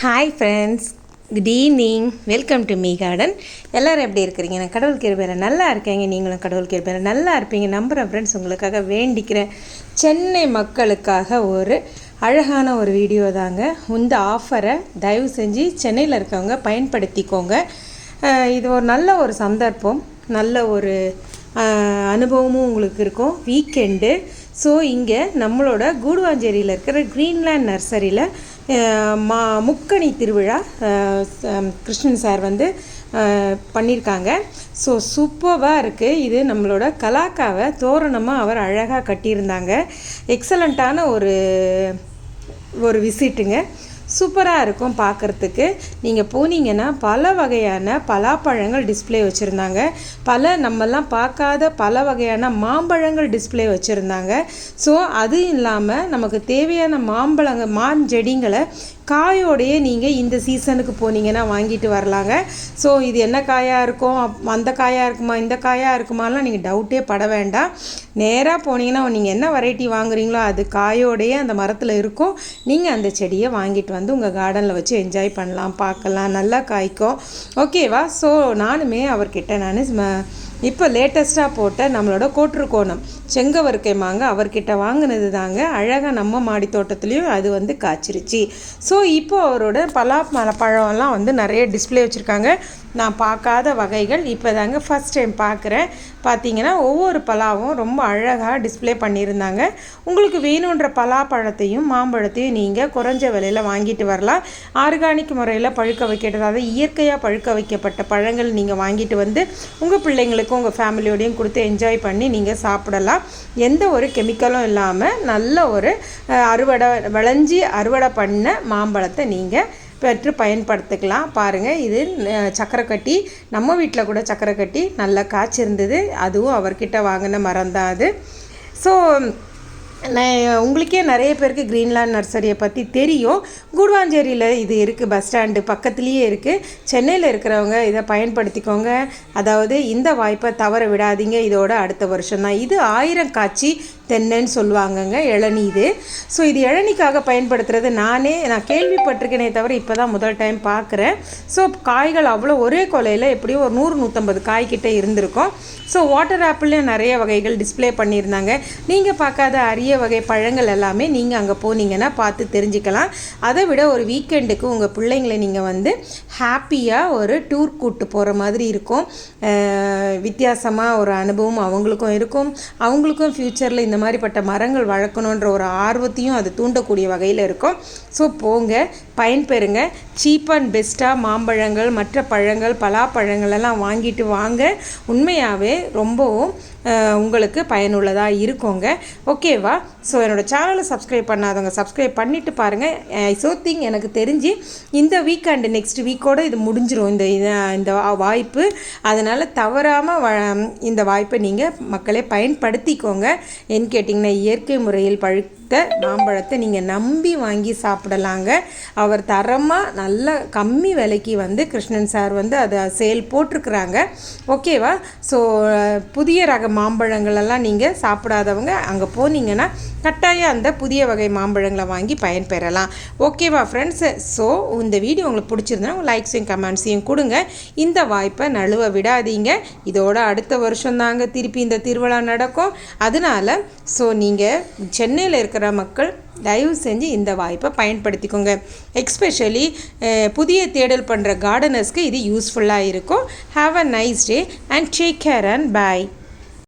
Hi friends good evening welcome to me garden எல்லோரும் எப்படி இருக்கிறீங்க? நான் கடவுள் கிருபையில் நல்லா இருக்கேங்க. நீங்களும் கடவுள் கிருபையில் நல்லா இருப்பீங்க. நம்புகிறேன் ஃப்ரெண்ட்ஸ் உங்களுக்காக வேண்டிக்கிறேன் சென்னை மக்களுக்காக ஒரு அழகான ஒரு வீடியோ தாங்க. இந்த ஆஃபரை தயவு செஞ்சு சென்னையில் இருக்கவங்க பயன்படுத்திக்கோங்க. இது ஒரு நல்ல ஒரு சந்தர்ப்பம். நல்ல ஒரு அனுபவமும் உங்களுக்கு இருக்கும். வீக்கெண்டு ஸோ இங்கே நம்மளோட கூடுவாஞ்சேரியில் இருக்கிற க்ரீன்லேண்ட் நர்சரியில் மா முக்கணி திருவிழா கிருஷ்ணன் சார் வந்து பண்ணியிருக்காங்க ஸோ சூப்பராக இருக்குது இது நம்மளோட கலாக்காவை தோரணமாக அவர் அழகாக கட்டியிருந்தாங்க. எக்ஸலண்ட்டான ஒரு ஒரு விசிட்டுங்க சூப்பராக இருக்கும் பார்க்குறதுக்கு நீங்கள் போனீங்கன்னா பல வகையான பலாப்பழங்கள் டிஸ்பிளே வச்சுருந்தாங்க. பல நம்மெல்லாம் பார்க்காத பல வகையான மாம்பழங்கள் டிஸ்ப்ளே வச்சுருந்தாங்க. ஸோ அது இல்லாமல் நமக்கு தேவையான மாம்பழங்க மாஞ்செடிங்களை காயோடையே நீங்கள் இந்த சீசனுக்கு போனீங்கன்னா வாங்கிட்டு வரலாங்க. ஸோ இது என்ன காயாக இருக்கும்? அந்த காயாக இருக்குமா? இந்த காயாக இருக்குமாலாம் நீங்கள் டவுட்டே பட வேண்டாம். நேராக போனீங்கன்னா நீங்கள் என்ன வெரைட்டி வாங்குறீங்களோ அது காயோடையே அந்த மரத்தில் இருக்கும். நீங்கள் அந்த செடியை வாங்கிட்டு வந்து உங்கள் கார்டனில் வச்சு என்ஜாய் பண்ணலாம் பார்க்கலாம். நல்லா காய்க்கும். ஓகேவா ஸோ நானுமே அவர்கிட்ட நான் இப்போ லேட்டஸ்ட்டாக போட்ட நம்மளோட கோட்டுருக்கோணம் செங்கவர்க்கை மாங்க அவர்கிட்ட வாங்கினது தாங்க அழகாக நம்ம மாடி தோட்டத்துலேயும் அது வந்து காய்ச்சிருச்சு. ஸோ இப்போ அவரோட பலா மல பழம்லாம் வந்து நிறைய டிஸ்பிளே வச்சுருக்காங்க. நான் பார்க்காத வகைகள். இப்போ தாங்க ஃபஸ்ட் டைம் பார்க்குறேன். பார்த்தீங்கன்னா ஒவ்வொரு பலாவும் ரொம்ப அழகாக டிஸ்பிளே பண்ணியிருந்தாங்க. உங்களுக்கு வேணுன்ற பலாப்பழத்தையும் மாம்பழத்தையும் நீங்கள் குறைஞ்ச விலையில் வாங்கிட்டு வரலாம். ஆர்கானிக் முறையில் பழுக்க வைக்கிறது அதாவது இயற்கையாக பழுக்க வைக்கப்பட்ட பழங்கள் நீங்கள் வாங்கிட்டு வந்து உங்கள் பிள்ளைங்களுக்கும் உங்கள் ஃபேமிலியோடையும் கொடுத்து என்ஜாய் பண்ணி நீங்கள் சாப்பிடலாம். எந்த ஒரு கெமிக்கலும் இல்லாமல் நல்ல ஒரு அறுவடை விளைஞ்சி அறுவடை பண்ண மாம்பழத்தை நீங்கள் பெற்று பயன்படுத்திக்கலாம். பாருங்கள் இது சக்கரை கட்டி நம்ம வீட்டில் கூட சக்கரை கட்டி நல்லா காய்ச்சிருந்தது. அதுவும் அவர்கிட்ட வாங்கின மரம் தான் அது. ஸோ உங்களுக்கே நிறைய பேருக்கு கிரீன்லேண்ட் நர்சரியை பற்றி தெரியும். கூடுவாஞ்சேரியில் இது இருக்குது பஸ் ஸ்டாண்டு பக்கத்துலேயே இருக்குது சென்னையில் இருக்கிறவங்க இதை பயன்படுத்திக்கோங்க. அதாவது இந்த வாய்ப்பை தவற விடாதீங்க. இதோட அடுத்த வருஷம் தான். இது ஆயிரம் காய்ச்சி தென்னைன்னு சொல்லுவாங்கங்க இளநீ இது. ஸோ இது இளநிக்காக பயன்படுத்துறது நானே நான் கேள்விப்பட்டிருக்கேனே தவிர இப்போ தான் முதல் டைம் பார்க்குறேன் ஸோ காய்கள் அவ்வளோ ஒரே கொலையில் எப்படியும் ஒரு நூறு நூற்றம்பது காய்கிட்ட இருந்திருக்கும். ஸோ வாட்டர் ஆப்பிள்லேயும் நிறைய வகைகள் டிஸ்ப்ளே பண்ணியிருந்தாங்க. நீங்கள் பார்க்காத அரிய வகை பழங்கள் எல்லாமே நீங்கள் அங்கே போனீங்கன்னா பார்த்து தெரிஞ்சுக்கலாம். அதை விட ஒரு வீக்கெண்டுக்கு உங்கள் பிள்ளைங்களை நீங்கள் வந்து ஹாப்பியாக ஒரு டூர் கூட்டு போகிற மாதிரி இருக்கும். வித்தியாசமாக ஒரு அனுபவம் அவங்களுக்கும் இருக்கும். அவங்களுக்கும் ஃப்யூச்சரில் இந்த மாதிரிப்பட்ட மரங்கள் வளர்க்கணுன்ற ஒரு ஆர்வத்தையும் அது தூண்டக்கூடிய வகையில் இருக்கும். ஸோ போங்க பயன்பெறுங்க. சீப் அண்ட் பெஸ்ட்டாக மாம்பழங்கள் மற்ற பழங்கள் பலாப்பழங்கள் எல்லாம் வாங்கிட்டு வாங்க. உண்மையாகவே ரொம்பவும் உங்களுக்கு பயனுள்ளதாக இருக்குங்க. ஓகேவா ஸோ என்னோடய சேனலை சப்ஸ்கிரைப் பண்ணாதவங்க சப்ஸ்கிரைப் பண்ணிவிட்டு பாருங்கள் ஸோ திங் எனக்கு தெரிஞ்சு இந்த வீக் அண்டு நெக்ஸ்ட் வீக்கோட இது முடிஞ்சிடும் இந்த இந்த வாய்ப்பு. அதனால் தவறாமல் இந்த வாய்ப்பை நீங்கள் மக்களே பயன்படுத்திக்கோங்க. என் கேட்டிங்கன்னா இயற்கை முறையில் பழுத்த மாம்பழத்தை நீங்கள் நம்பி வாங்கி சாப்பிடலாங்க. அவர் தரமாக நல்ல கம்மி விலைக்கு வந்து கிருஷ்ணன் சார் வந்து அதை சேல் போட்டிருக்கிறாங்க. ஓகேவா? ஸோ புதிய ரக மாம்பழங்களெல்லாம் நீங்கள் சாப்பிடாதவங்க அங்கே போனீங்கன்னா கட்டாயம் அந்த புதிய வகை மாம்பழங்களை வாங்கி பயன்பெறலாம். ஓகேவா ஃப்ரெண்ட்ஸ் ஸோ இந்த வீடியோ உங்களுக்கு பிடிச்சிருந்தா உங்கள் லைக்ஸையும் கமெண்ட்ஸையும் கொடுங்க. இந்த வாய்ப்பை நழுவ விடாதீங்க. இதோட அடுத்த வருஷம் தாங்க திருப்பி இந்த திருவிழா நடக்கும். அதனால ஸோ நீங்கள் சென்னையில் இருக்கிற மக்கள் தயவு செஞ்சு இந்த வாய்ப்பை பயன்படுத்திக்கோங்க. எக்ஸ்பெஷலி புதிய தேடல் பண்ணுற கார்டனர்ஸ்க்கு இது யூஸ்ஃபுல்லாக இருக்கும். Have a nice day and take care and bye